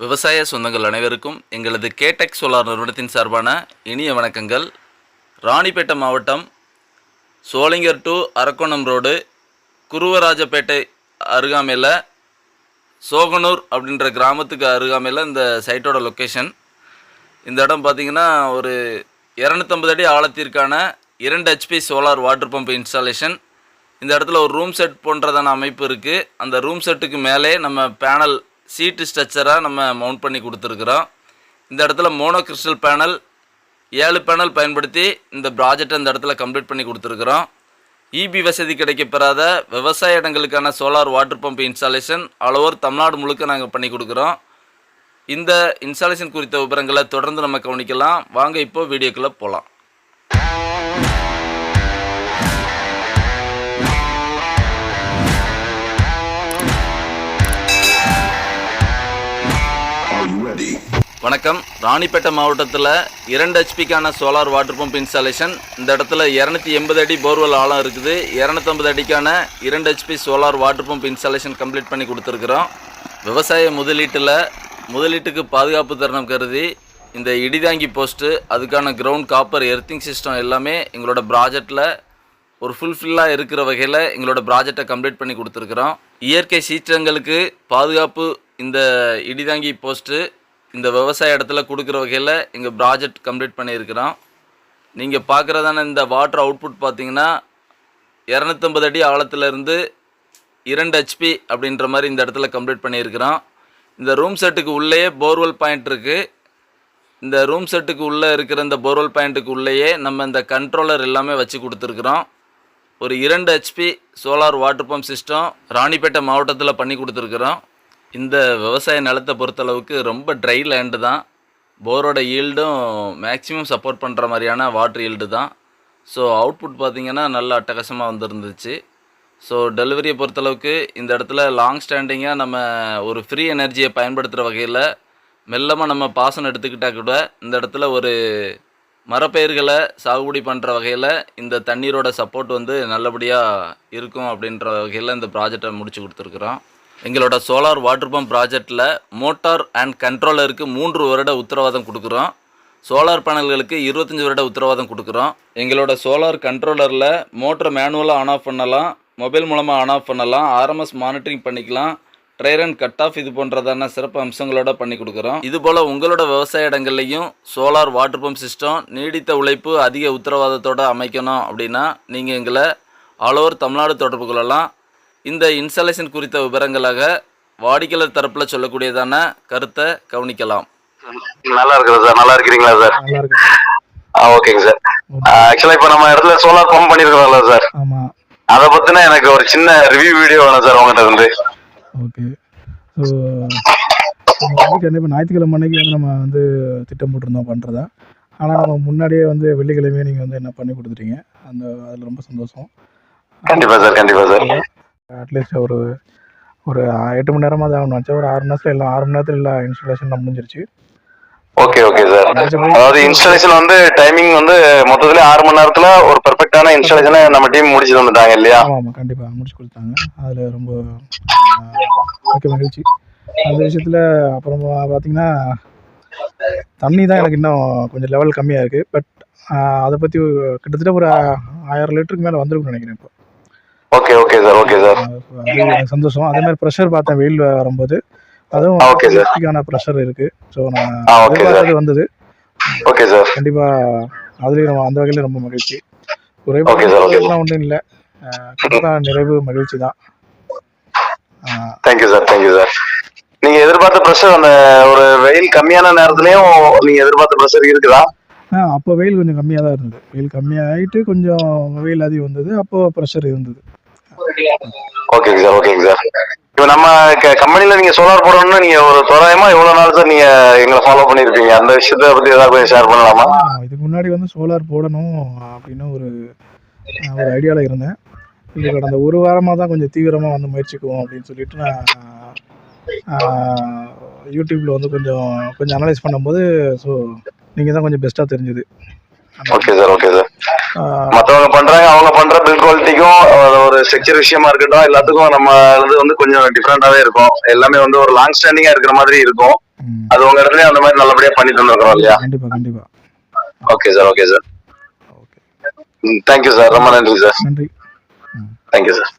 விவசாய சொந்தங்கள் அனைவருக்கும் எங்களது கேடெக் சோலார் நிறுவனத்தின் சார்பான இனிய வணக்கங்கள். ராணிப்பேட்டை மாவட்டம் சோளிங்கர் டு அரக்கோணம் ரோடு குருவராஜப்பேட்டை அருகாமையில் சோகனூர் அப்படின்ற கிராமத்துக்கு அருகாமையில் இந்த சைட்டோட லொக்கேஷன் இந்த இடம் பார்த்தீங்கன்னா ஒரு இரநூத்தம்பது அடி ஆழத்திற்கான இரண்டு HP solar water pump installation இந்த இடத்துல ஒரு ரூம் செட் போன்றதான அமைப்பு இருக்குது அந்த ரூம் செட்டுக்கு மேலே நம்ம பேனல் சீட்டு ஸ்ட்ரக்சராக நம்ம மவுண்ட் பண்ணி கொடுத்துருக்குறோம். இந்த இடத்துல மோனோ கிறிஸ்டல் பேனல் ஏழு பேனல் பயன்படுத்தி இந்த ப்ராஜெக்டை இந்த இடத்துல கம்ப்ளீட் பண்ணி கொடுத்துருக்குறோம். இபி வசதி கிடைக்கப்பெறாத விவசாய இடங்களுக்கான solar water pump installation all over Tamil Nadu முழுக்க நாங்கள் பண்ணி கொடுக்குறோம். இந்த இன்ஸ்டாலேஷன் குறித்த விவரங்களை தொடர்ந்து நம்ம கவனிக்கலாம். வாங்க இப்போ வீடியோக்குள்ளே போகலாம் வணக்கம். ராணிப்பேட்டை மாவட்டத்தில் இரண்டு ஹெச்பிக்கான சோலார் வாட்டர் பம்ப் இன்ஸ்டாலேஷன் இந்த இடத்துல இரநூத்தி எண்பது அடி போர்வெல் ஆழம் இருக்குது. இரநூத்தம்பது அடிக்கான இரண்டு HP solar water pump installation complete பண்ணி கொடுத்துருக்குறோம். விவசாய முதலீட்டில் முதலீட்டுக்கு பாதுகாப்பு தருணம் கருதி இந்த இடிதாங்கி போஸ்ட்டு அதுக்கான கிரவுண்ட் காப்பர் எர்த்திங் சிஸ்டம் எல்லாமே எங்களோட ப்ராஜெக்டில் ஒரு ஃபுல்ஃபில்லாக இருக்கிற வகையில் எங்களோட ப்ராஜெக்டை கம்ப்ளீட் பண்ணி கொடுத்துருக்குறோம். இயற்கை சீற்றங்களுக்கு பாதுகாப்பு இந்த இடிதாங்கி போஸ்ட்டு இந்த விவசாய இடத்துல கொடுக்குற வகையில் எங்கள் ப்ராஜெக்ட் கம்ப்ளீட் பண்ணியிருக்கிறோம். நீங்கள் பார்க்குறதான இந்த வாட்டர் அவுட்புட் பார்த்தீங்கன்னா இரநூத்தம்பது அடி ஆழத்துலேருந்து இரண்டு ஹெச்பி அப்படின்ற மாதிரி இந்த இடத்துல கம்ப்ளீட் பண்ணியிருக்கிறோம். இந்த ரூம் செட்டுக்கு உள்ளேயே போர்வெல் பாயிண்ட் இருக்குது இந்த ரூம் செட்டுக்கு உள்ளே இருக்கிற இந்த போர்வெல் பாயிண்ட்டுக்கு உள்ளேயே நம்ம இந்த கண்ட்ரோலர் எல்லாமே வச்சு கொடுத்துருக்குறோம். ஒரு இரண்டு HP solar water pump system Ranipet மாவட்டத்தில் பண்ணி கொடுத்துருக்குறோம். இந்த விவசாய நிலத்தை பொறுத்தளவுக்கு ரொம்ப ட்ரை லேண்டு தான். போரோட ஈல்டும் மேக்ஸிமம் சப்போர்ட் பண்ணுற மாதிரியான வாட்ரு ஈல்டு தான். ஸோ அவுட்புட் பார்த்திங்கன்னா நல்ல அட்டகாசமாக வந்துருந்துச்சு. ஸோ டெலிவரியை பொறுத்தளவுக்கு இந்த இடத்துல லாங் ஸ்டாண்டிங்காக நம்ம ஒரு ஃப்ரீ எனர்ஜியை பயன்படுத்துகிற வகையில் மெல்லமாக நம்ம பாசனம் எடுத்துக்கிட்டால் கூட இந்த இடத்துல ஒரு மரப்பயிர்களை சாகுபடி பண்ணுற வகையில் இந்த தண்ணீரோட சப்போர்ட் வந்து நல்லபடியாக இருக்கும் அப்படின்ற வகையில் இந்த ப்ராஜெக்டை முடிச்சு கொடுத்துருக்குறோம். எங்களோட சோலார் வாட்டர் பம்ப் ப்ராஜெக்டில் மோட்டார் அண்ட் கண்ட்ரோலருக்கு மூன்று வருட உத்தரவாதம் கொடுக்குறோம். சோலார் பேனல்களுக்கு இருபத்தஞ்சி வருட உத்தரவாதம் கொடுக்குறோம். எங்களோட சோலார் கண்ட்ரோலரில் மோட்டர் மேனுவலாக ஆன் ஆஃப் பண்ணலாம் மொபைல் மூலமாக ஆன் ஆஃப் பண்ணலாம் ஆர்எம்எஸ் மானிட்டரிங் பண்ணிக்கலாம் ட்ரைர் அண்ட் கட் ஆஃப் இது போன்றதான சிறப்பு அம்சங்களோட பண்ணி கொடுக்குறோம். இது போல் உங்களோட விவசாய இடங்கள்லையும் சோலார் வாட்டர் பம்ப் சிஸ்டம் நீடித்த உழைப்பு அதிக உத்தரவாதத்தோடு அமைக்கணும் அப்படின்னா நீங்கள் எங்களை ஆல் ஓவர் தமிழ்நாடு தொடர்பு கொள்ளலாம். இந்த இன்ஸ்டாலேஷன் குறித்த விவரங்களாக வாடிக்கையாளர் தரப்பில் சொல்லக்கூடியதான கருத்தை கவனிக்கலாம். நல்லா இருக்குது சார் நல்லா இருக்கிறீங்களா சார்? ஆ ஓகேங்க சார். ஆக்சுவலா இப்போ நம்ம இடத்துல சோலார் பம்ப் பண்ணிருக்கோம்ல சார். ஆமாம் அதை பத்தின எனக்கு ஒரு சின்ன ரிவ்யூ வீடியோ வேணும் சார் உங்ககிட்ட இருந்து. ஓகே. ஸோ கண்டிப்பாக ஞாயிற்றுக்கிழமை அன்னைக்கு வந்து நம்ம வந்து திட்டம் போட்டிருந்தோம் பண்ணுறதா ஆனால் நம்ம முன்னாடியே வந்து வெள்ளிக்கிழமையே நீங்கள் வந்து என்ன பண்ணி கொடுத்துட்டீங்க? அந்த அதில் ரொம்ப சந்தோஷம். கண்டிப்பா சார் கண்டிப்பா சார். அட்லீஸ்ட் ஒரு ஒரு எட்டு மணி நேரமாக தான் ஆகணும். வச்சா ஒரு ஆறு மணி நேரத்தில் எல்லாம் ஆறு மணி நேரத்தில் எல்லா இன்ஸ்டாலேஷன் முடிஞ்சிருச்சு. ஓகே ஓகே சார் அதாவது இன்ஸ்டாலேஷன் வந்து டைமிங் வந்து மொத்தத்துல ஆறு மணி நேரத்துல ஒரு பெர்ஃபெக்டான இன்ஸ்டாலேஷனை நம்ம டீம் முடிச்சு வந்துட்டாங்க இல்லையா? ஆமாம் ஆமாம் கண்டிப்பாக முடிச்சு கொடுத்தாங்க. அதில் ரொம்ப மிக்க மகிழ்ச்சி. அந்த விஷயத்தில் அப்புறமா பார்த்தீங்கன்னா தண்ணி தான் எனக்கு இன்னும் கொஞ்சம் லெவல் கம்மியாக இருக்குது பட் அதை பற்றி கிட்டத்தட்ட ஒரு ஆயிரம் லிட்டருக்கு மேலே வந்திருக்கும்னு நினைக்கிறேன் இப்போ. Okay okay sir okay sir சந்தோஷம். அதே மாதிரி ப்ரெஷர் பார்த்தேன் வெயில் வரும்போது. அதுவும் sir. க்கான ப்ரெஷர் இருக்கு. ஸோ நான். எதிர்பார்த்தது வந்தது. ஓகே சார் கண்டிப்பா அதுலேயும் நம்ம அந்த வகையில் ரொம்ப மகிழ்ச்சி. குறைபாடுலாம் ஒன்றும் இல்லை. கண்டிப்பாக நிறைவு மகிழ்ச்சி தான். ஆஹ் thank you sir thank you sir நீங்க எதிர்பார்த்த ப்ரெஷர் அந்த ஒரு வெயில் கம்மியான நேரத்துலயும் நீங்க எதிர்பார்த்த ப்ரெஷர் இருக்குதா? அப்போ வெயில் கொஞ்சம் கம்மியாக தான் இருந்தது. வெயில் கம்மியாகிட்டு கொஞ்சம் வெயில் அதிகம் வந்தது. அப்போ ப்ரெஷர் இருந்தது. ஓகேங்க சார் ஓகேங்க சார் இப்போ நம்ம கம்பெனில நீங்க சோலார் போடணும்னா நீங்க ஒரு தோராயமா எவ்வளவு நாள் சார் நீங்க எங்களை ஃபாலோ பண்ணிருப்பீங்க? அந்த விஷயத்த பத்தி ஏதாவது கொஞ்சம் ஷேர் பண்ணலாமா? இதுக்கு முன்னாடி வந்து சோலார் போடணும் அப்படின்னு ஒரு ஒரு ஐடியாவில் இருந்தேன். இது கடந்த ஒரு வாரமாக தான் கொஞ்சம் தீவிரமாக வந்து முயற்சிக்குவோம் அப்படின்னு சொல்லிட்டு நான் யூடியூப்பில் வந்து கொஞ்சம் கொஞ்சம் அனலைஸ் பண்ணும்போது ஸோ நீங்கள் தான் கொஞ்சம் பெஸ்ட்டாக தெரிஞ்சுது. ஓகே சார் ஓகே சார் மத்தவங்க பண்றாங்க அவங்க பண்ற பில் குவாலிட்டிக்கும் ஒரு ஸ்ட்ரக்சர் விஷயமா இருக்கட்டும் எல்லாத்துக்கும் நம்ம இது வந்து கொஞ்சம் டிஃப்ரெண்டாவே இருக்கும். எல்லாமே வந்து ஒரு லாங் ஸ்டாண்டிங்கா இருக்கிற மாதிரி இருக்கும். அது உங்க இடத்துல அந்த மாதிரி நல்லபடியா பண்ணி தந்துருக்கோம் இல்லையா? கண்டிப்பா கண்டிப்பா. Okay sir okay sir thank you sir ரொம்ப நன்றி சார் நன்றி. Thank you sir